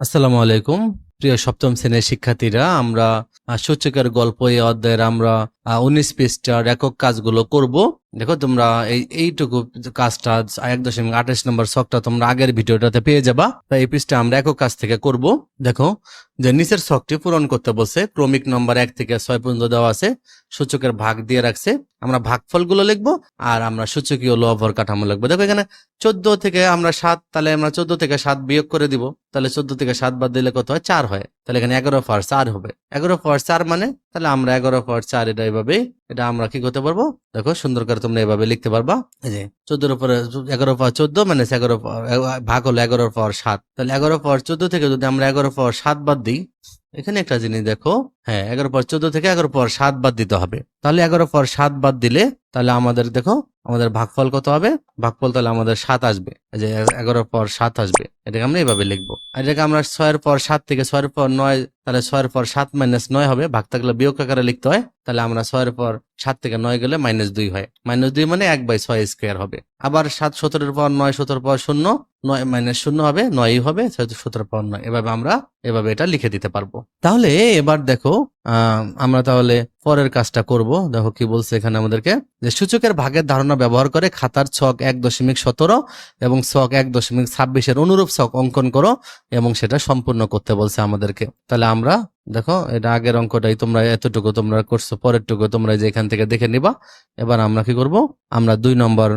আসসালামু আলাইকুম। প্রিয় সপ্তম শ্রেণির শিক্ষার্থীরা, আমরা সূচকের গল্প এই অধ্যায়ের আমরা উনিশ পৃষ্ঠার একক কাজগুলো করব। দেখো তোমরা এই, এইটুকু কাজটা, এক দশমিক আঠাশ নম্বর শখটা তোমরা আগের ভিডিওটাতে পেয়ে যাবা। তাই এই পৃষ্ঠা আমরা একক কাজ থেকে করব। দেখো, যে নিচের শখটি পূরণ করতে বলছে, ক্রমিক নম্বর এক থেকে ছয় পর্যন্ত দেওয়া আছে, সূচকের ভাগ দিয়ে রাখছে। আমরা ভাগফলগুলো লিখব আর আমরা সূচকীয় লভর কাঠামো লিখব। দেখো এখানে চোদ্দ থেকে আমরা সাত, তাহলে আমরা চোদ্দ থেকে সাত বিয়োগ করে দিব। তাহলে চোদ্দ থেকে সাত বাদ দিলে কত হয়? চার হয়। তাহলে এখানে এগারো পাওয়ার চার হবে এগারো পাওয়ার চার মানে তাহলে আমরা এগারো পাওয়ার চার এটা এভাবে এটা আমরা কি করতে পারব দেখো সুন্দর করে তোমরা এভাবে লিখতে পারবা যে চোদ্দোর উপরে এগারো পাওয়ার চোদ্দ মানে এগারো ভাগ হলো এগারো পাওয়ার সাত তাহলে এগারো পাওয়ার চোদ্দ থেকে যদি আমরা এগারো পাওয়ার সাত বাদ দিই এখানে একটা জিনিস দেখো হ্যাঁ এগারো পর চোদ্দ থেকে এগারো পর সাত বাদ দিতে হবে তাহলে এগারো পর সাত বাদ দিলে তাহলে আমাদের দেখো, আমাদের ভাগফল কত হবে? ভাগফল তাহলে আমাদের সাত আসবে। যে এগারোর পর সাত আসবে। এটাকে আমরা এইভাবে লিখব। এটাকে আমরা ছয়ের পর সাত থেকে ছয়ের পর নয়, তাহলে ছয়ের পর সাত মাইনাস নয় হবে। ভাগ থাকলে বিয়োগ আকারে লিখতে হয়। তাহলে আমরা ছয়ের পর সাত থেকে নয় গেলে মাইনাস দুই হয়। মাইনাস দুই মানে এক বাই ছয় স্কোয়ার হবে। আবার সাত সতেরোর পর নয় সতেরো পর শূন্য, নয় মাইনাস শূন্য হবে, নয়ই হবে সতেরো পর নয়। এভাবে আমরা, এভাবে এটা লিখে দিতে পারব। তাহলে এবার দেখো আমরা তাহলে পরের কাজটা করব। দেখো কি বলছে এখানে আমাদেরকে, যে সূচকের ভাগের ধারণা ব্যবহার করে খাতার ছক এক দশমিক সতেরো এবং ছক এক দশমিক ছাব্বিশের অনুরূপ ছক অঙ্কন করো এবং সেটা সম্পূর্ণ করতে বলছে আমাদেরকে। তাহলে আমরা দেখো, এটা আগের অঙ্কটাই তোমরা এতটুকু তোমরা করছ, পরেরটুকু তোমরা যে এখান থেকে দেখে নিবা। এবার আমরা কি করব? আমরা দুই নম্বর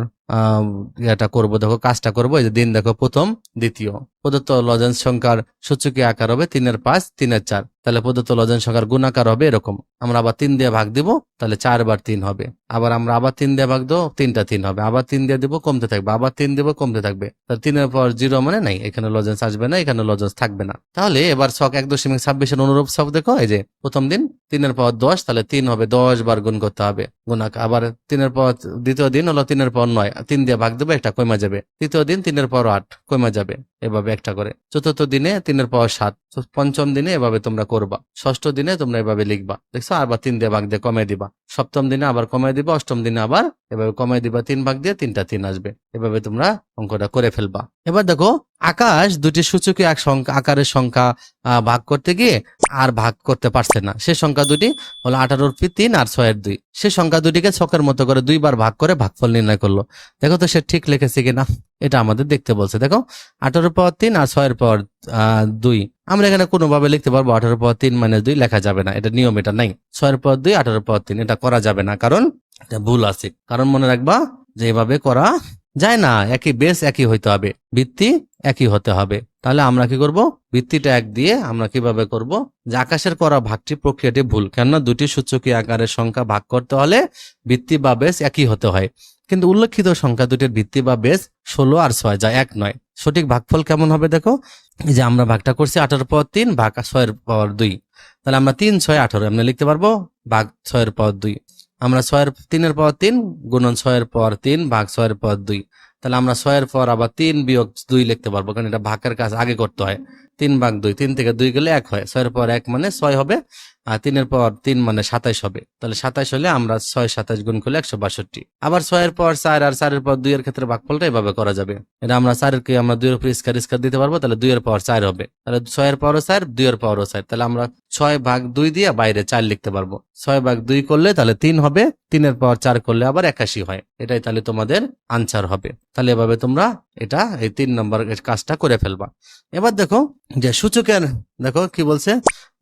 ইয়েটা করব, দেখো, কাজটা করব, এই যে দিন দেখো, প্রথম, দ্বিতীয়। প্রদত্ত লজেন্স সংখ্যার সূচকীয় আকার হবে তিনের পাঁচ, তিনের চার। তাহলে প্রদত্ত লজেন্স সংখ্যার গুণাকার হবে এরকম। আমরা আবার তিন দিয়ে ভাগ দিব, তাহলে চার বার তিন হবে। আবার আমরা আবার তিন দিয়ে ভাগ দেবো, তিনটা তিন হবে। আবার তিন দিয়ে দিব, কমতে থাকবে। আবার তিন দিব, কমতে থাকবে। তাহলে তিনের পর জিরো মানে নাই, এখানে লজেন্স আসবে না, এখানে লজেন্স থাকবে না। তাহলে এবার ছক এক দশমিক ছাব্বিশের অনুরূপ ছক দেখো, এই যে প্রথম দিন, তিনের পর দশ, তাহলে তিন হবে, দশ বার গুণ করতে হবে। গুণাক আবার তিনের পর দ্বিতীয় দিন হলো তিনের পর নয়। তিন দিয়ে ভাগ দেবো, একটা কমে যাবে। তৃতীয় দিন তিনের পর আট কমে যাবে, এভাবে একটা করে। চতুর্থ দিনে তিনের পর সাত পঞ্চম দিনে এভাবে তোমরা করবা। ষষ্ঠ দিনে তোমরা এভাবে লিখবা, দেখছ? আবার তিন দিয়ে ভাগ দিয়ে কমে দিবা। সপ্তম দিনে আবার কমে দিবা, অষ্টম দিনে আবার এভাবে কমে দিবা, তিন ভাগ দিয়ে তিনটা তিন আসবে। এভাবে তোমরা অঙ্কটা করে ফেলবা। এবার দেখো, আকাশ দুটি সূচকীয় এক সংখ্যা, আকারের সংখ্যা ভাগ করতে গিয়ে আর ভাগ করতে পারছে না। সে সংখ্যা দুটি হলো আঠারোর পি তিন আর ছয়ের দুই। সে সংখ্যা দুটিকে ছকের মতো করে দুইবার ভাগ করে ভাগফল নির্ণয় করল। দেখো তো সে ঠিক লিখেছে কিনা? এটা আমাদের দেখতে বলছে। দেখো, আঠারোর পাওয়ার তিন আর ছয়ের পাওয়ার দুই। আমরা এখানে কোনোভাবে লিখতে পারব আঠারো পাওয়ার তিন মাইনাস দুই লেখা যাবে না। এটা নিয়ম, এটা নাই। ছয়ের পাওয়ার দুই আঠারো পাওয়ার তিন, এটা করা যাবে না। কারণ এটা ভুল আছে। কারণ মনে রাখবা যে এভাবে করা যায় না, একই বেস একই হইতে হবে। ভিত্তি একই হতে হবে। তাহলে আমরা কি করব? ভিত্তিটা এক দিয়ে আমরা কীভাবে করব? যে আকাশের করা ভাগটি প্রক্রিয়াটি ভুল, কেননা দুটি সূচকীয় আকারের সংখ্যা ভাগ করতে হলে ভিত্তি বা বেস একই হতে হয়। কিন্তু উল্লেখিত সংখ্যা দুটির ভিত্তি বা বেস ষোলো আর ছয়, যা এক নয়। সঠিক ভাগফল কেমন হবে দেখো? যে আমরা ভাগটা করছি আঠারো পাওয়ার তিন, ভাগ ছয়ের পাওয়ার দুই। তাহলে আমরা তিন, ছয়, আঠারো, আমরা লিখতে পারব? ভাগ ছয়ের পাওয়ার দুই। আমরা ছয়ের তিনের পর তিন গুণন ছয়ের পর তিন ভাগ ছয়ের পর দুই। তাহলে আমরা ছয়ের পর আবার তিন বিয়োগ দুই লিখতে পারব, কারণ এটা ভাগের কাজ আগে করতে হয়। তিন ভাগ দুই, তিন থেকে দুই গেলে এক হয়। ছয়ের পর এক মানে ছয় হবে, আর তিনের পর তিন মানে সাতাইশ হবে। তাহলে সাতাইশ হলে আমরা ছয় সাতাইশ গুণ করলে একশো বাষট্টি। আবার ছয়ের পর চার আর চারের পর দুইয়ের ক্ষেত্রে ভাগফলটা এভাবে করা যাবে। এটা আমরা চারেরকে আমরা দুইয়ের উপর স্কার স্কার দিতে পারব, তাহলে দুইয়ের পর চার হবে। তাহলে ছয়ের পরও চার, দুইয়ের পরও চার। তাহলে আমরা ছয় ভাগ দুই দিয়ে বাইরে চার লিখতে পারব। ছয় ভাগ দুই করলে তাহলে তিন হবে, তিনের পর চার করলে আবার একাশি হয়। এটাই তাহলে তোমাদের আনসার হবে। তাহলে এভাবে তোমরা এটা এই তিন নম্বর কাজটা করে ফেলবা। এবার দেখো যে সূচকের দেখো কি বলছে?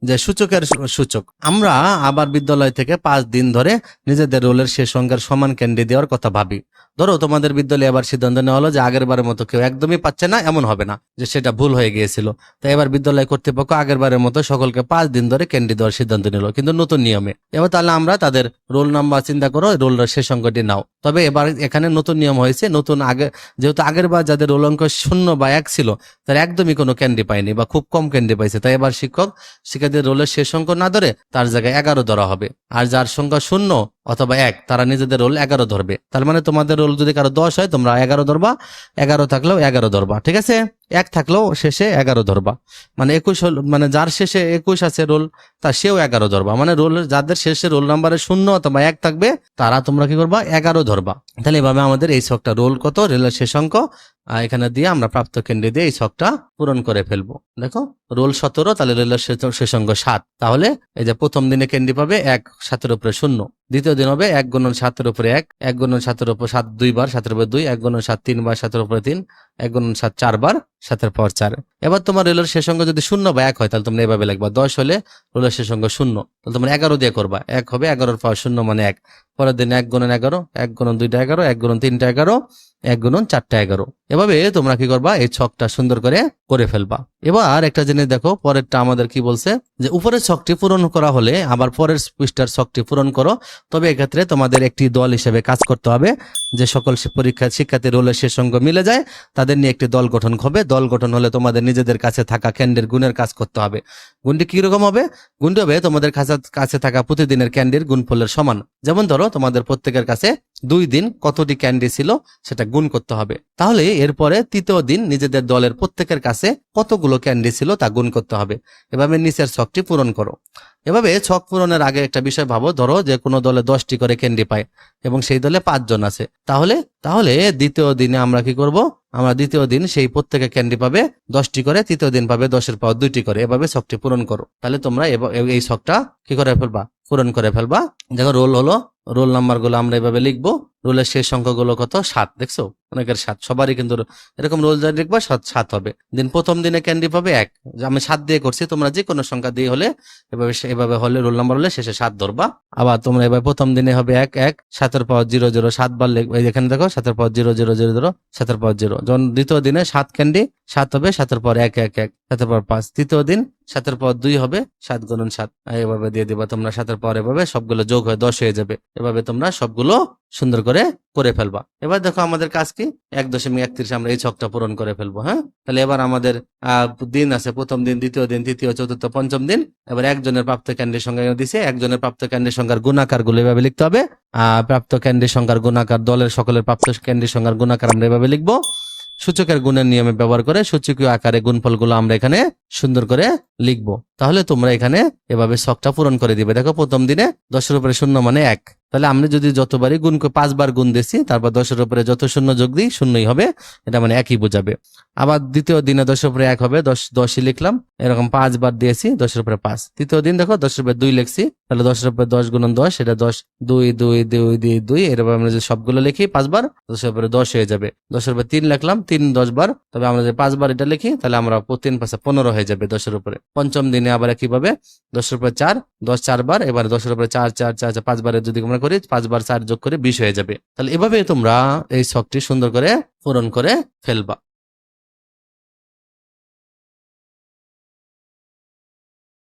যে সূচকের সূচক। আমরা আবার বিদ্যালয় থেকে পাঁচ দিন ধরে নিজেদের রোলের শেষ সংখ্যার সমান ক্যান্ডি দেওয়ার কথা ভাবি। ধরো তোমাদের বিদ্যালয়ে এবার সিদ্ধান্ত নেওয়া হলো যে আগের বারের মতো কেউ একদমই পাচ্ছে না, এমন হবে না যে সেটা ভুল হয়ে গিয়েছিল। তাই এবার বিদ্যালয় কর্তৃপক্ষ আগের বারের মতো সকলকে পাঁচ দিন ধরে ক্যান্ডি দেওয়ার সিদ্ধান্ত নিল, কিন্তু নতুন নিয়মে। এবার তাহলে আমরা তাদের রোল নাম্বার চিন্তা করো, রোলের শেষ সংখ্যাটি নাও। তবে এবার এখানে নতুন নিয়ম হয়েছে, নতুন আগে যেহেতু আগের বার যাদের রোল অঙ্ক শূন্য বা এক ছিল, তারা একদমই কোনো ক্যান্ডি পায়নি বা খুব কম ক্যান্ডি পাইছে। তাই এবার শিক্ষক শিক্ষার্থীদের রোলের শেষ অঙ্ক না ধরে তার জায়গায় এগারো ধরা হবে। আর যার সংখ্যা শূন্য অথবা এক, তারা নিজেদের রোল এগারো ধরবে। তার মানে তোমাদের রোল যদি কারও দশ হয়, তোমরা এগারো ধরবা, এগারো থাকলেও এগারো ধরবা, ঠিক আছে? এক থাকলেও শেষে এগারো ধরবা। মানে একুশ মানে যার শেষে একুশ আছে রোল, তা সেও এগারো ধরবা। মানে রোল, যাদের শেষে রোল নাম্বারে শূন্য অথবা এক থাকবে, তারা তোমরা কি করবা? এগারো ধরবা। তাহলে এভাবে আমাদের এই শখটা রোল কত, রেলের শেষ অঙ্ক এখানে দিয়ে আমরা প্রাপ্ত ক্যান্ডি দিয়ে এই শখটা পূরণ করে ফেলব। দেখো, রোল সতেরো, তাহলে রেলের শেষ শেষাঙ্গ সাত। তাহলে এই যে প্রথম দিনে ক্যান্ডি পাবে এক, সাতের উপরে শূন্য। দ্বিতীয় দিন হবে এক গুণন সাতের উপরে এক এক গুণন সাতের উপর সাত দুইবার সাতের উপরে দুই, এক গুণন সাত তিনবার সাতের উপরে তিন, এক গুণন সাত চারবার সাতের পর চার। এবার তোমার রেলের শেষ অঙ্গ যদি শূন্য বা এক হয়, তাহলে তোমরা এভাবে লিখবা। দশ হলে রোলের শেষ অঙ্গ শূন্য। তাহলে তোমরা এগারো দিয়ে করবা। এক হবে এগারোর পর শূন্য মানে এক। পরের দিন এক গুণন এগারো, এক গুণন দুইটা এগারো, এক গুণন তিনটা এগারো, এক গুণন চারটা এগারো। এভাবে তোমরা কি করবা? এই ছকটা সুন্দর করে করে ফেলবা। এবার একটা জিনিস দেখো, পরেরটা আমাদের কি বলছে? যে উপরের ছকটি পূরণ করা হলে আবার পরের পৃষ্ঠার ছকটি পূরণ করো। তবে এক্ষেত্রে তোমাদের একটি দল হিসেবে কাজ করতে হবে। যে সকল পরীক্ষা শিক্ষার্থী রোলের শেষ অঙ্গ মিলে যায়, তাদের নিয়ে একটি দল গঠন হবে। দল গঠন হলে তোমাদের নিজেদের কাছে থাকা ক্যান্ডির গুণের কাজ করতে হবে। গুণটি কীরকম হবে? গুণটি হবে তোমাদের কাছে কাছে থাকা প্রতিদিনের ক্যান্ডির গুণফলের সমান। যেমন ধরো, তোমাদের প্রত্যেকের কাছে দুই দিন কতটি ক্যান্ডি ছিল সেটা গুণ করতে হবে। তাহলে এরপরে তৃতীয় দিন নিজেদের দলের প্রত্যেকের কাছে কতগুলো ক্যান্ডি ছিল তা গুণ করতে হবে। এভাবে নিচের ছকটি পূরণ করো। এভাবে ছক পূরণের আগে একটা বিষয় ভাবো, ধরো যে কোনো দলে দশটি করে ক্যান্ডি পায় এবং সেই দলে পাঁচজন আছে। তাহলে তাহলে দ্বিতীয় দিনে আমরা কি করব? আমরা দ্বিতীয় দিন সেই প্রত্যেকে ক্যান্ডি পাবে, দশটি করে, তৃতীয় দিন পাবে দশের পাওয়া দুইটি করে। এভাবে শখটি পূরণ করো। তাহলে তোমরা এই শখটা কি করে ফেলবা? পূরণ করে ফেলবা। দেখো রোল হলো রোল নাম্বারগুলো আমরা এভাবে লিখব। রোলের শেষ সংখ্যাগুলো কত? সাত, দেখছ? অনেকের সাত। সবারই কিন্তু এরকম রোল যা লিখবা সাত সাত হবে। দিন প্রথম দিনে ক্যান্ডি পাবে এক। আমি সাত দিয়ে করছি, তোমরা যে কোনো সংখ্যা দিয়ে হলে এভাবে এভাবে হলে রোল নাম্বার হলে শেষে সাত ধরবা। আবার তোমরা এবার প্রথম দিনে হবে এক এক। সাতের পর জিরো জিরো সাতবার লিখবে এখানে দেখো, সাতের পর জিরো জিরো জিরো জিরো, সাতের পর জিরো। যখন দ্বিতীয় দিনে সাত ক্যান্ডি, সাত হবে, সাতের পর এক এক এক। সাতের পর পাঁচ। তৃতীয় দিন সাতের পর দুই হবে, সাত গুণন সাত। এভাবে দিয়ে দিবা তোমরা সাতের পর এভাবে সবগুলো যোগ হয়ে দশ হয়ে যাবে। এভাবে তোমরা সবগুলো সুন্দর করে করে ফেলবা। এবার দেখো আমাদের কাজ কি? এক দশমিক একত্রিশ আমরা এই ছকটা পূরণ করে ফেলব হ্যাঁ? তাহলে এবার আমাদের দিন আছে। প্রথম দিন, দ্বিতীয় দিন, তৃতীয়, চতুর্থ, পঞ্চম দিন। এবার একজনের প্রাপ্ত ক্যান্ডির সংখ্যা দিছে। একজনের প্রাপ্ত ক্যান্ডির সংখ্যার গুণাকারগুলো এভাবে লিখতে হবে। আহ, প্রাপ্ত ক্যান্ডির সংখ্যার গুণাকার, দলের সকলের প্রাপ্ত ক্যান্ডির সংখ্যার গুণাকার আমরা এভাবে লিখব। সূচকের গুণের নিয়মে ব্যবহার করে সূচকীয় আকারে গুণফলগুলো আমরা এখানে সুন্দর করে লিখব। তাহলে তোমরা এখানে এভাবে শখটা পূরণ করে দিবে। দেখো প্রথম দিনে দশের উপরে শূন্য মানে এক। তাহলে আমরা যদি যতবারই গুণ পাঁচবার গুণ দিছি, তারপর দশের উপরে যত শূন্য যোগ দিই, শূন্যই হবে। এটা মানে একই বোঝাবে। আবার দ্বিতীয় দিনে দশের উপরে এক হবে, দশ, দশই লিখলাম, এরকম পাঁচবার দিয়েছি, দশের উপরে পাঁচ। তৃতীয় দিন দেখো, দশের উপরে দুই লিখছি, তাহলে দশের উপরে দশ গুণন দশ, এটা দশ, দুই দুই দুই দুই দুই এরকম আমরা যদি সবগুলো লিখি পাঁচবার, দশের উপরে দশ হয়ে যাবে। দশের উপরে তিন লিখলাম, তিন দশ বার তবে আমরা যদি পাঁচবার এটা লিখি, তাহলে আমরা তিন পাঁচে পনেরো হয়ে যাবে দশের উপরে। পঞ্চম দিনে আবার কীভাবে দশের উপরে চার, দশ চারবার, এবার দশের উপরে চার চার চার পাঁচবারে যদি আমরা করি পাঁচবার চার যোগ করে বিশ হয়ে যাবে। তাহলে এভাবে তোমরা এই শখটি সুন্দর করে পূরণ করে ফেলবা।